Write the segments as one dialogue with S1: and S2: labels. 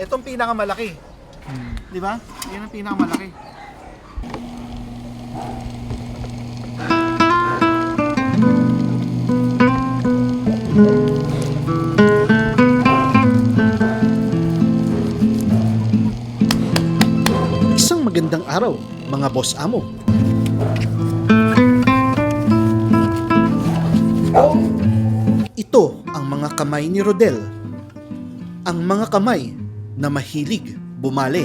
S1: Itong pinakamalaki. Di ba? Yan ang pinakamalaki.
S2: Isang magandang araw, mga boss amo. Ito ang mga kamay ni Rodel. Ang mga kamay na mahilig bumali.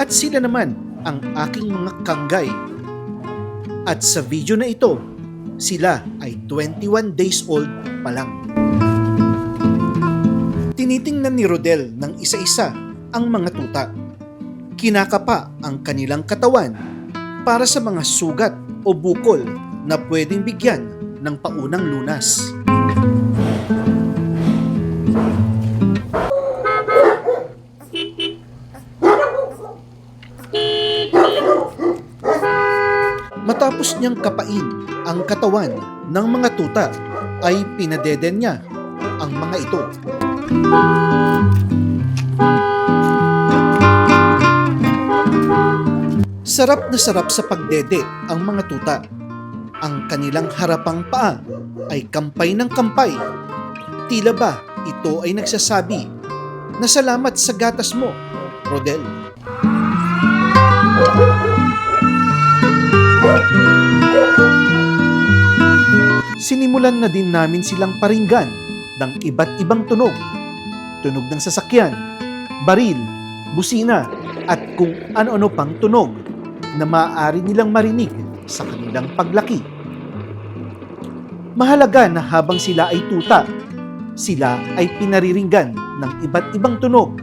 S2: At sila naman ang aking mga kanggay. At sa video na ito, sila ay 21 days old pa lang. Tinitingnan ni Rodel ng isa-isa ang mga tuta kinakapa ang kanilang katawan para sa mga sugat o bukol na pwedeng bigyan ng paunang lunas. Matapos niyang kapain ang katawan ng mga tuta ay pinadeden niya ang mga ito. Sarap na sarap sa pagdede ang mga tuta. Ang kanilang harapang paa ay kampay ng kampay. Tila ba ito ay nagsasabi na salamat sa gatas mo, Rodel. Sinimulan na din namin silang paringgan ng iba't ibang tunog. Tunog ng sasakyan, baril, busina, at kung ano-ano pang tunog na maaari nilang marinig sa kanilang paglaki. Mahalaga na habang sila ay tuta, sila ay pinariringgan ng iba't ibang tunog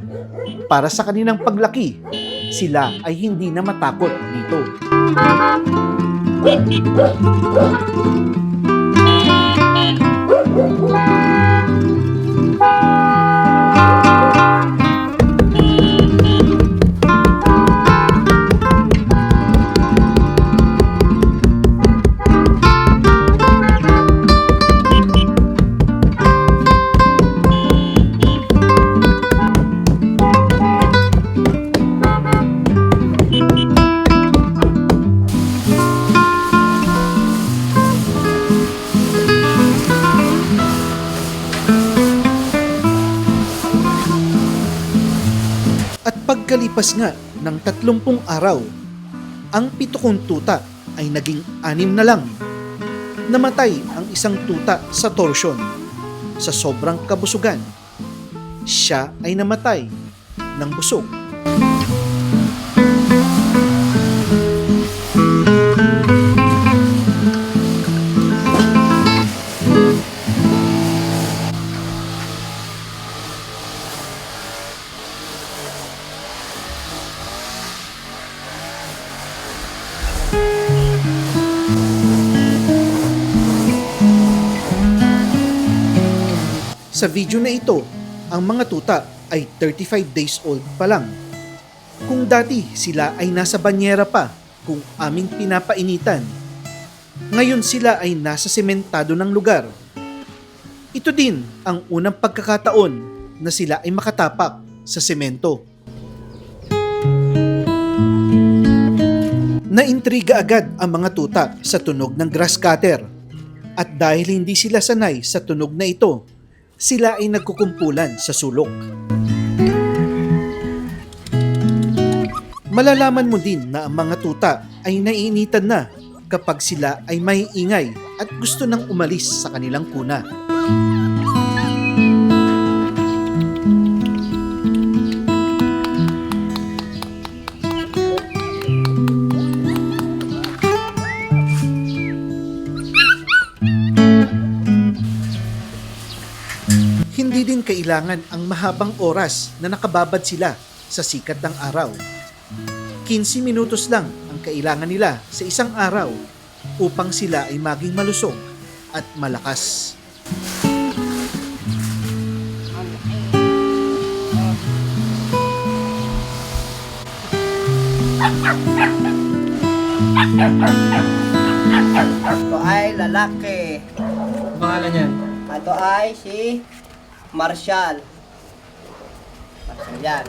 S2: para sa kanilang paglaki. Sila ay hindi na matakot dito. At pagkalipas nga ng 30 araw, ang pito tuta ay naging anim na lang. Namatay ang isang tuta sa torsion sa sobrang kabusugan. Siya ay namatay ng busog. Sa video na ito, ang mga tuta ay 35 days old pa lang. Kung dati sila ay nasa banyera pa kung aming pinapainitan, ngayon sila ay nasa sementado ng lugar. Ito din ang unang pagkakataon na sila ay makatapak sa semento. Naintriga agad ang mga tuta sa tunog ng grass cutter. At dahil hindi sila sanay sa tunog na ito, sila ay nagkukumpulan sa sulok. Malalaman mo din na ang mga tuta ay naiinitan na kapag sila ay maiingay at gusto nang umalis sa kanilang kuna. Kailangan ang mahabang oras na nakababad sila sa sikat ng araw. 15 minutos lang ang kailangan nila sa isang araw upang sila ay maging malusog at malakas.
S3: Ito ay lalaki.
S4: Pangalan niyan?
S3: Ito ay si Marshall. Yan.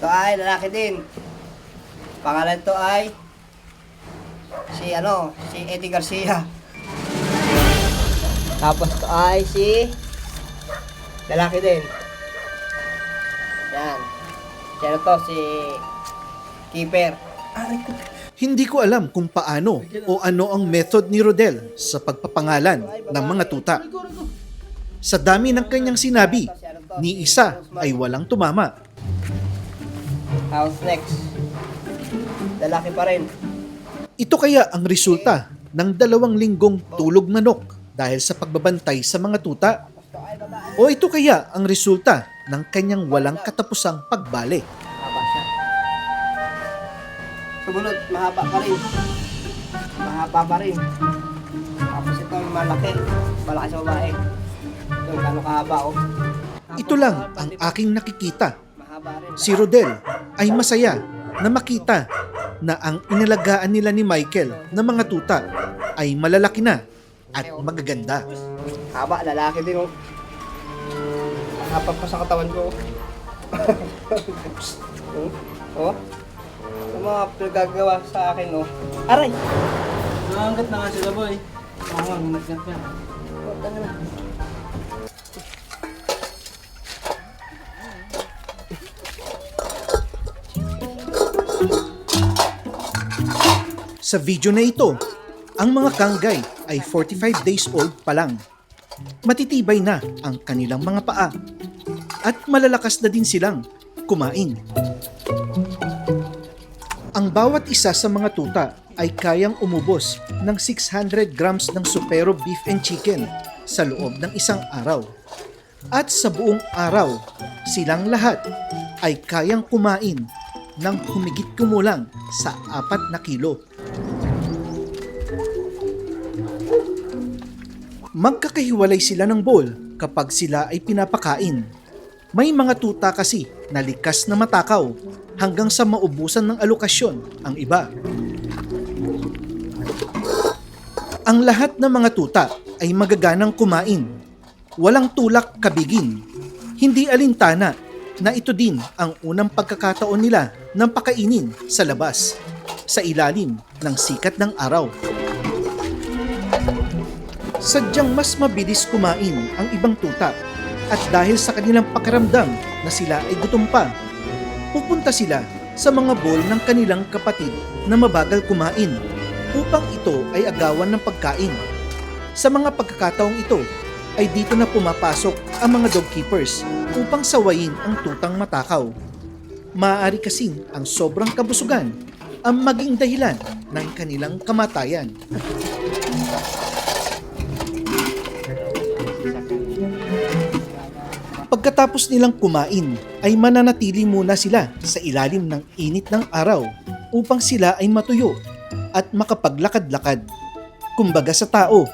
S3: Ito ay lalaki din. Pangalan to ay si ano, si Eddie Garcia. Tapos to ay si lalaki din. Yan. Ano to, si Keeper.
S2: Hindi ko alam kung paano o ano ang method ni Rodel sa pagpapangalan ng mga tuta. Sa dami ng kanyang sinabi, ni isa ay walang tumama.
S3: House next. Lalaki pa rin.
S2: Ito kaya ang resulta ng dalawang linggong tulog manok dahil sa pagbabantay sa mga tuta? O ito kaya ang resulta ng kanyang walang katapusang pagbale?
S3: Sumunod, mahaba pa rin. Mahaba pa rin. Tapos ito malaki. Malaki sa babae. Ito, gano'ng kahaba oh.
S2: Ito lang ang aking nakikita. Si Rodel ay masaya na makita na ang inalagaan nila ni Michael na mga tuta ay malalaki na at magaganda.
S3: Haba, lalaki din oh. Mahaba pa sa katawan ko. oh. oh. Yung mga pinagagawa sa akin oh. Aray!
S1: Nangangat na nga sila boy. Oo nga, nangangat ka.
S3: Oh, tanga na.
S2: Sa video na ito, ang mga kanggay ay 45 days old pa lang. Matitibay na ang kanilang mga paa at malalakas na din silang kumain. Ang bawat isa sa mga tuta ay kayang umubos ng 600 grams ng supero beef and chicken sa loob ng isang araw. At sa buong araw, silang lahat ay kayang kumain ng humigit kumulang sa apat na kilo. Magkakahiwalay sila ng bowl kapag sila ay pinapakain. May mga tuta kasi na likas na matakaw hanggang sa maubusan ng alokasyon ang iba. Ang lahat ng mga tuta ay magaganang kumain. Walang tulak kabigin. Hindi alintana na ito din ang unang pagkakataon nila ng pakainin sa labas, sa ilalim ng sikat ng araw. Sadyang mas mabilis kumain ang ibang tuta at dahil sa kanilang pakiramdam na sila ay gutom pa, pupunta sila sa mga bowl ng kanilang kapatid na mabagal kumain upang ito ay agawan ng pagkain. Sa mga pagkakataong ito ay dito na pumapasok ang mga dog keepers upang sawayin ang tutang matakaw. Maaari kasing ang sobrang kabusugan ang maging dahilan ng kanilang kamatayan. Pagkatapos nilang kumain, ay mananatili muna sila sa ilalim ng init ng araw upang sila ay matuyo at makapaglakad-lakad. Kumbaga sa tao,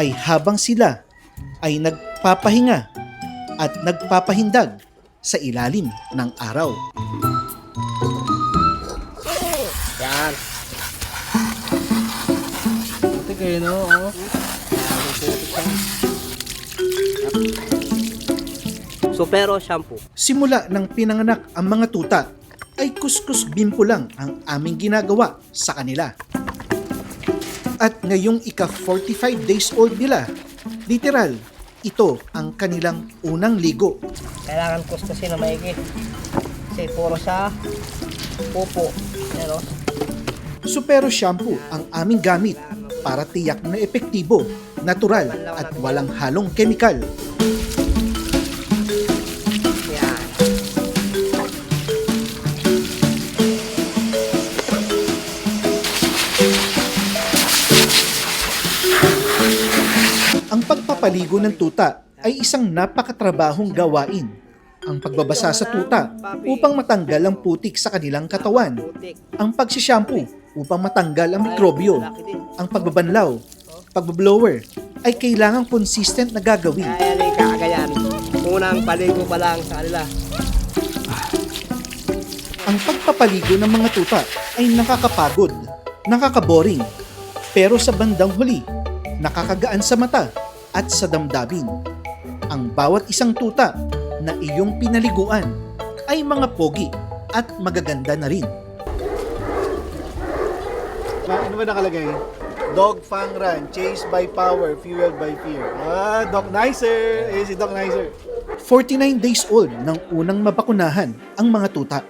S2: ay habang sila ay nagpapahinga at nagpapahindag sa ilalim ng araw.
S3: Yan.
S1: Ito kayo no, oh.
S3: Supero shampoo.
S2: Simula ng pinanganak ang mga tuta, ay kuskus bimpo lang ang aming ginagawa sa kanila. At ngayong ika 45 days old nila, literal, ito ang kanilang unang ligo.
S3: Kailangan kustusin na maigi. Kasi puro sa pupo. Ano?
S2: Supero shampoo ang aming gamit para tiyak na epektibo, natural at walang halong kemikal. Pagpapaligo ng tuta ay isang napakatrabahong gawain. Ang pagbabasa sa tuta upang matanggal ang putik sa kanilang katawan. Ang pagsishampoo upang matanggal ang mikrobyo. Ang pagbabanlaw, pagbablower ay kailangang consistent na gagawin.
S3: Kakagayan. Unang paligo pa lang sa kanila.
S2: Ang pagpapaligo ng mga tuta ay nakakapagod, nakakaboring, pero sa bandang huli, nakakagaan sa mata at sa damdamin. ang bawat isang tuta na iyong pinaliguan ay mga pogi at magaganda na rin.
S1: Ano ba nakalagay? Dog Fang Run, chased by power, fueled by fear. Ah, Doc Nicer! Eh, si Doc Nicer.
S2: 49 days old nang unang mabakunahan ang mga tuta.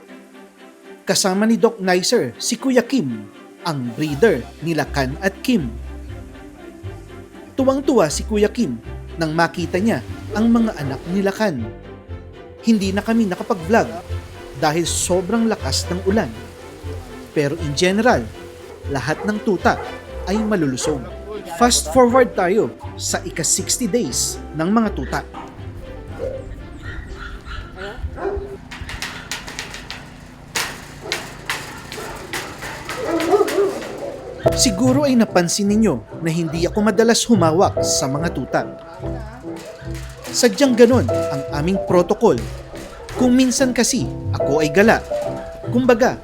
S2: Kasama ni Doc Nicer si Kuya Kim, ang breeder nila Kan at Kim. Tuwang-tuwa si Kuya Kim nang makita niya ang mga anak nila Kan. Hindi na kami nakapag-vlog dahil sobrang lakas ng ulan. Pero in general, lahat ng tuta ay malulusog. Fast forward tayo sa ika-60 days ng mga tuta. Siguro ay napansin ninyo na hindi ako madalas humawak sa mga tuta. Sadyang ganon ang aming protocol. Kung minsan kasi ako ay gala. Kumbaga,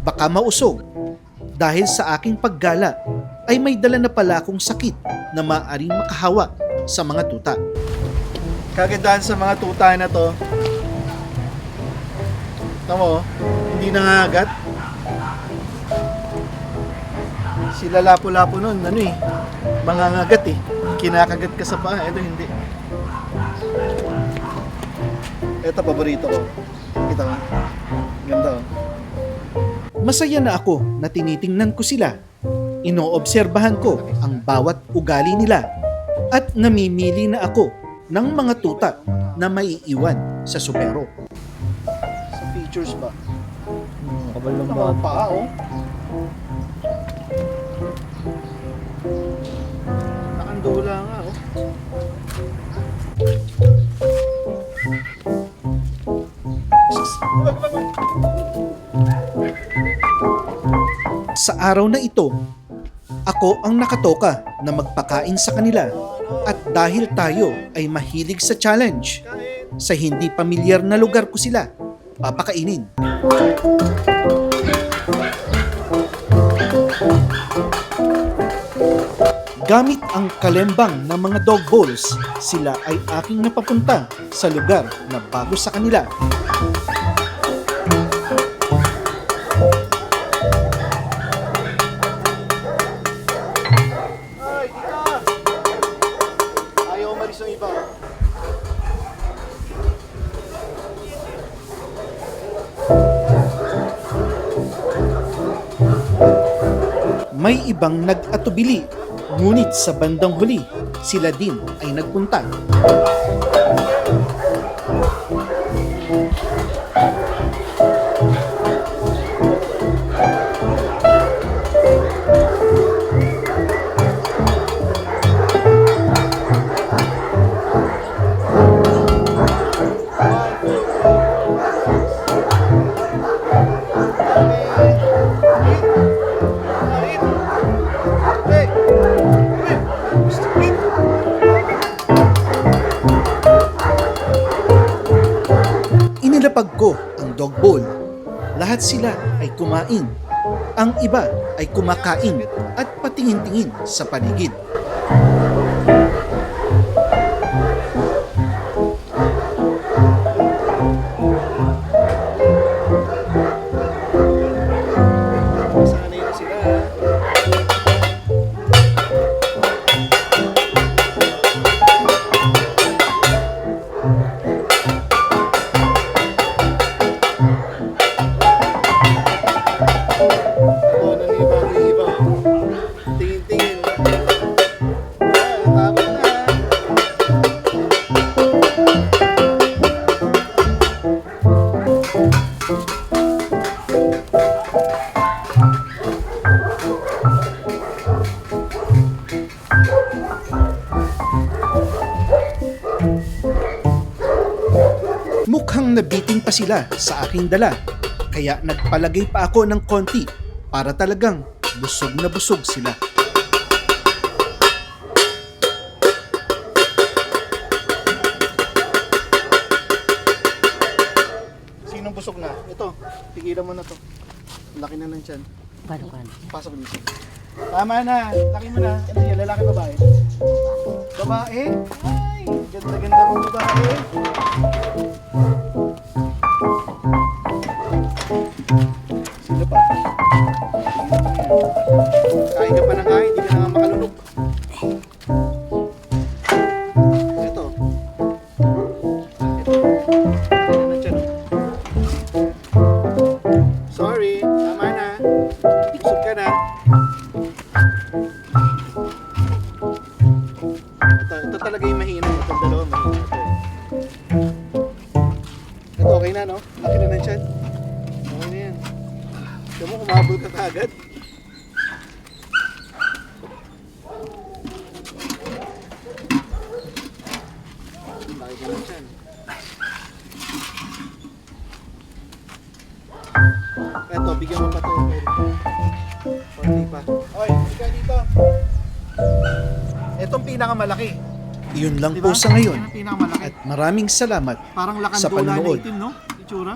S2: baka mausog. Dahil sa aking paggala ay may dala na pala akong sakit na maaring makahawa sa mga tuta.
S1: Kagandahan sa mga tuta na to. Tama mo, hindi nangagat. Sila lapo-lapo nun, ano eh, mangangagat eh. Kinakagat ka sa paa, ito hindi. Ito, paborito ko. Kita mo? Ganda oh.
S2: Masaya na ako na tinitingnan ko sila. Inoobserbahan ko ang bawat ugali nila at namimili na ako ng mga tuta na maiiwan sa supero.
S1: Sa features ba?
S3: Kabal ng
S1: mga paa oh.
S2: Sa araw na ito, ako ang nakatoka na magpakain sa kanila at dahil tayo ay mahilig sa challenge, sa hindi pamilyar na lugar ko sila papakainin. Gamit ang kalembang ng mga dog bowls, sila ay aking napapunta sa lugar na bago sa kanila. Ibang nag-atubili, ngunit sa bandang huli, sila din ay nagpunta. Ang dog bowl. Lahat sila ay kumain. Ang iba ay kumakain at patingin-tingin sa paligid.
S1: Sila
S2: sa aking dala. Kaya nagpalagay pa ako ng konti para talagang busog na busog sila.
S1: Sinong busog na? Ito, tigilan mo na to. Laki na ng tiyan.
S3: Paano ka?
S1: Pasok dito. Tama na. Laki mo na. Ano yan? Lalaki babae? Babae? Ay, Ganda-ganda mo babae. Ito mo, kumabol ka kagad. Laki ka ng tiyan. Eto, bigyan mo pa to. Konti pa. Oy, ikaw dito. Etong pinakamalaki.
S2: Iyon lang
S1: Diba?
S2: po sa ngayon at maraming salamat
S1: Parang
S2: sa
S1: lakandula na
S2: panonood.
S1: itim, no? Itsura.